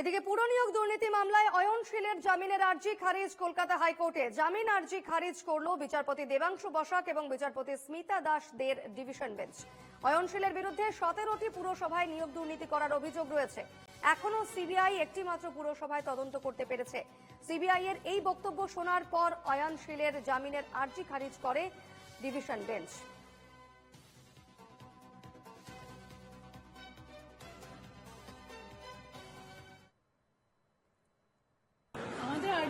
এদিকে পুরনিয়োগ দুর্নীতি মামলায় অয়নশীলের জামিনের আর্জি খারিজ কলকাতা হাইকোর্টে। জামিন আর্জি খারিজ করল বিচারপতি দেবাংশু বসাক এবং বিচারপতি স্মিতা দাস দের ডিভিশন বেঞ্চ। অয়নশীলের বিরুদ্ধে সতেরোটি পুরসভায় নিয়োগ দুর্নীতি করার অভিযোগ রয়েছে। এখনও সিবিআই একটি মাত্র পুরসভায় তদন্ত করতে পেরেছে। সিবিআই এর এই বক্তব্য শোনার পর অয়ন অয়নশীলের জামিনের আর্জি খারিজ করে ডিভিশন বেঞ্চ।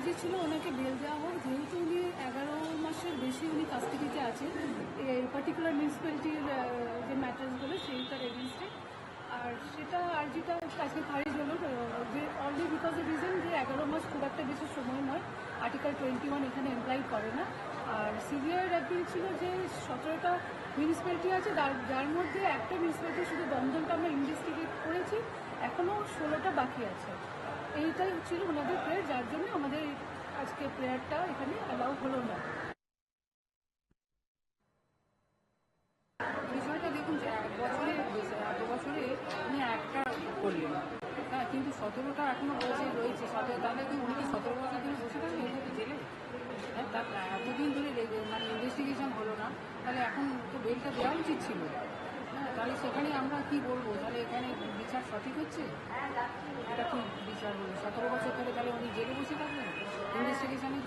আর্জি ছিল ওনাকে বেল দেওয়া হোক, যেহেতু উনি এগারো মাসের বেশি উনি কাস্টডিতে আছেন এই পার্টিকুলার মিউনিসিপ্যালিটির যে ম্যাটার্সগুলো সেইটার এগেনস্টে আর সেটা আর্জিটা আজকে খারিজ হলো যে অনলি বিকজ অফ রিজন যে এগারো মাস খুব একটা বেশি সময় নয় আর্টিকেল টোয়েন্টি ওয়ান এখানে এমপ্লাই করে না। আর সিবিআইয়ের অ্যাপিল ছিল যে সতেরোটা মিউনিসিপ্যালিটি আছে যার মধ্যে একটা মিউনিসিপ্যালিটি শুধু দমদমটা আমরা ইনভেস্টিগেট করেছি এখনও ষোলোটা বাকি আছে। এইটাই ছিল ওনাদের প্রেয়ার যার জন্য আমাদের আজকে প্রেয়ারটা এখানে অ্যালাউ হলো না। বিষয়টা দেখুন যে এক বছরে এত বছরে উনি একটা করলেন। হ্যাঁ কিন্তু সতেরোটা এখনও রয়েছে রয়েছে। সতেরো, তাহলে কি উনি সতেরো বছর ধরে বসে থাকবেন জেলে? হ্যাঁ এতদিন ধরে মানে ইনভেস্টিগেশন হলো না। তাহলে এখন তো বেলটা দেওয়া উচিত ছিল। সেখানে আমরা কি বলব? তাহলে এখানে বিচার সঠিক হচ্ছে? এটা কি বিচার হলো সতেরো বছর ধরে তাহলে উনি জেলে বসে থাকবেন ইনভেস্টিগেশনের জন্য